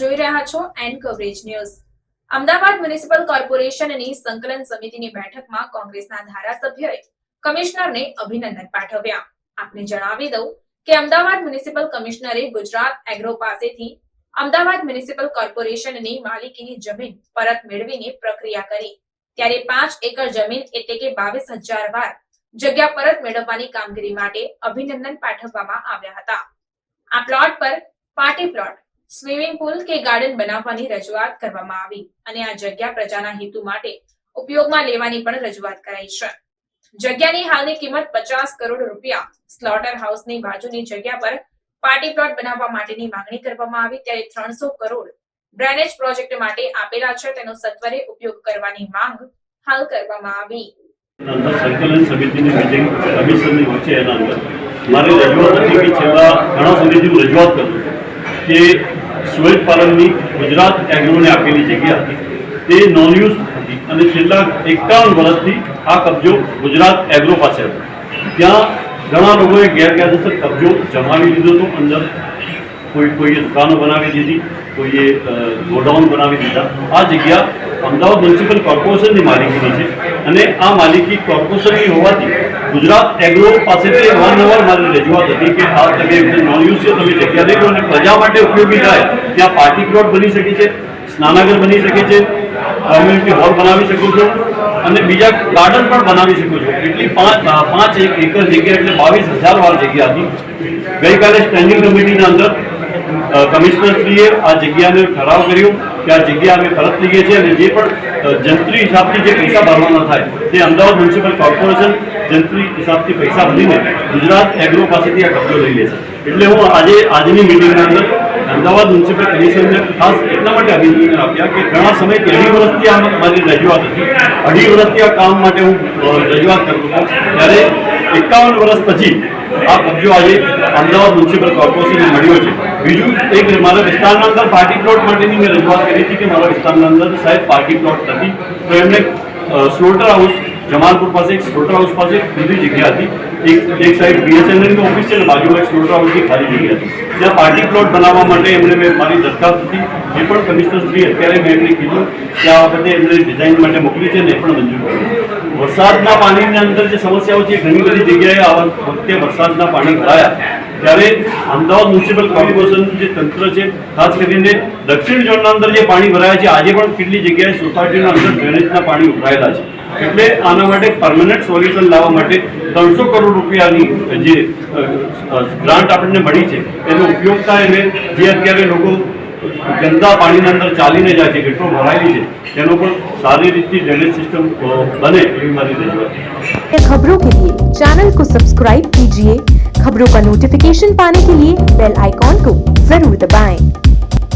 જોઈ રહ્યા છો and coverage news Ahmedabad municipal કોર્પોરેશનની સંકલન સમિતિની બેઠકમાં કોંગ્રેસના ધારાસભ્યએ કમિશનરને અભિનંદન પાઠવ્યા. આપને જણાવી દઉં કે અમદાવાદ મ્યુનિસિપલ કમિશનરે ગુજરાત એગ્રો પાસેથી અમદાવાદ મ્યુનિસિપલ કોર્પોરેશનની માલિકીની જમીન પરત મેળવીને પ્રક્રિયા કરી. ત્યારે પાંચ એકર જમીન એટલે કે બાવીસ હજાર વાર જગ્યા પરત મેળવવાની કામગીરી માટે અભિનંદન પાઠવવામાં આવ્યા હતા. આ પ્લોટ પર પાર્ટી પ્લોટ સ્વિમિંગ પુલ કે ગાર્ડન બનાવવાની રજૂઆત કરવામાં આવી અને આ જગ્યા પ્રજાના હેતુ માટે ઉપયોગમાં લેવાની પણ રજૂઆત કરાઈ છે. જગ્યાની હાલની કિંમત પચાસ કરોડ રૂપિયા સ્લોટર હાઉસની બાજુની જગ્યા પર પાર્ટી પ્લોટ બનાવવા માટેની માંગણી કરવામાં આવી, ત્યારે ત્રણસો કરોડ ડ્રેનેજ પ્રોજેક્ટ માટે આપેલા છે, તેનો સત્વરે ઉપયોગ કરવાની માંગ હાલ કરવામાં આવી. મારી રજૂઆત હતી કે છેલ્લા ઘણા સમયથી હું રજૂઆત કરું કે સુએજ પાલનની ગુજરાત એગ્રોને આપેલી જગ્યા હતી. તે નોન યુઝ હતી અને છેલ્લા એકાવન વર્ષથી આ કબજો ગુજરાત એગ્રો પાસે હતો. ત્યાં ઘણા લોકોએ ગેરકાયદેસર કબજો જમાવી લીધો હતો. અંદર કોઈ કોઈએ દુકાનો બનાવી દીધી કોઈએ ગોડાઉન બનાવી દીધા. આ જગ્યા અમદાવાદ મ્યુનિસિપલ કોર્પોરેશનની માલિકીની છે અને આ માલિકી કોર્પોરેશનની હોવાથી ગુજરાત એગ્રો પાસેથી વારંવાર મારી રજૂઆત હતી કે આ તમે નોન યુઝ છે તમે જગ્યા લઈ અને પ્રજા માટે ઉપયોગી થાય. ત્યાં પાર્ટી પ્લોટ બની શકે છે, સ્નાનાગર બની શકે છે કોમ્યુનિટી હોલ બનાવી શકો છો અને બીજા ગાર્ડન પણ બનાવી શકો છો. એટલી પાંચ પાંચ એક એકર જગ્યા એટલે બાવીસ હજાર વાર જગ્યા હતી. ગઈકાલે સ્ટેન્ડિંગ કમિટીના અંદર કમિશનરશ્રીએ આ જગ્યાને ઠરાવ કર્યો કે આ જગ્યા અમે પરત લઈએ છીએ અને જે પણ જંત્રી હિસાબથી જે પૈસા ભરવાના થાય તે અમદાવાદ મ્યુનિસિપલ કોર્પોરેશન જંત્રી હિસાબથી પૈસા ભરીને ગુજરાત એગ્રો પાસેથી આ કબજો લઈ લેશે એટલે હું આજે, આજની મિટિંગના અંદર અમદાવાદ મ્યુનિસિપલ કમિશનને ખાસ એટલા માટે અભિનંદન આપ્યા કે ઘણા સમયથી અઢી વર્ષથી આ મારી રજૂઆત હતી. અઢી વર્ષથી આ કામ માટે હું રજૂઆત કરતો હતો ત્યારે એકાવન વર્ષ પછી આ કબજો આજે અમદાવાદ મ્યુનિસિપલ કોર્પોરેશનને મળ્યો છે. બીજું એક મારા વિસ્તારના અંદર પાર્ટી પ્લોટ માટેની મેં રજૂઆત કરી હતી કે મારા વિસ્તારના અંદર સાહેબ પાર્ટી પ્લોટ નથી તો એમણે સ્લોટર હાઉસ જમાલપુર પાસે એક સ્લોટર હાઉસ પાસે એક ખુલ્લી જગ્યા હતી એક એક સાઈડ બીએસએનએલની ઓફિસ છે ને બાજુમાં એક સ્લોટર હાઉસની ખાલી જગ્યા હતી ત્યાં પાર્ટી પ્લોટ બનાવવા માટે એમણે મેં મારી દરખાસ્ત હતી એ પણ કમિશનર શ્રી અત્યારે મેં એમને કીધું કે આ વખતે એમણે ડિઝાઇન માટે મોકલી છે ને એ પણ મંજૂર કરી વરસાદના પાણીની અંદર જે સમસ્યાઓ છે એ ઘણી બધી જગ્યાએ આ વખતે વરસાદના પાણી ભરાયા ત્યારે અમદાવાદ મ્યુનિસિપલ કોર્પોરેશન જે તંત્ર છે, ખાસ કરીને દક્ષિણ ઝોનના અંદર જે પાણી ભરાયા છે, આજે પણ કેટલી જગ્યાએ સોસાયટીના અંદર ડ્રેનેજના પાણી ઉભરાયેલા છે. એટલે આના માટે પરમનન્ટ સોલ્યુશન લાવવા માટે ત્રણસો કરોડ રૂપિયાની જે ગ્રાન્ટ આપણને મળી છે, એનો ઉપયોગ થાય અને જે અત્યારે લોકો ગંદા પાણીના અંદર ચાલીને જાય છે ગટરો ભરાયેલી છે, તેનો પણ સારી રીતથી ડ્રેનેજ સિસ્ટમ બને એવી મારી રજૂઆત છે खबरों के लिए चैनल को सब्सक्राइब कीजिए खबरों का नोटिफिकेशन पाने के लिए बेल आइकॉन को जरूर दबाएं।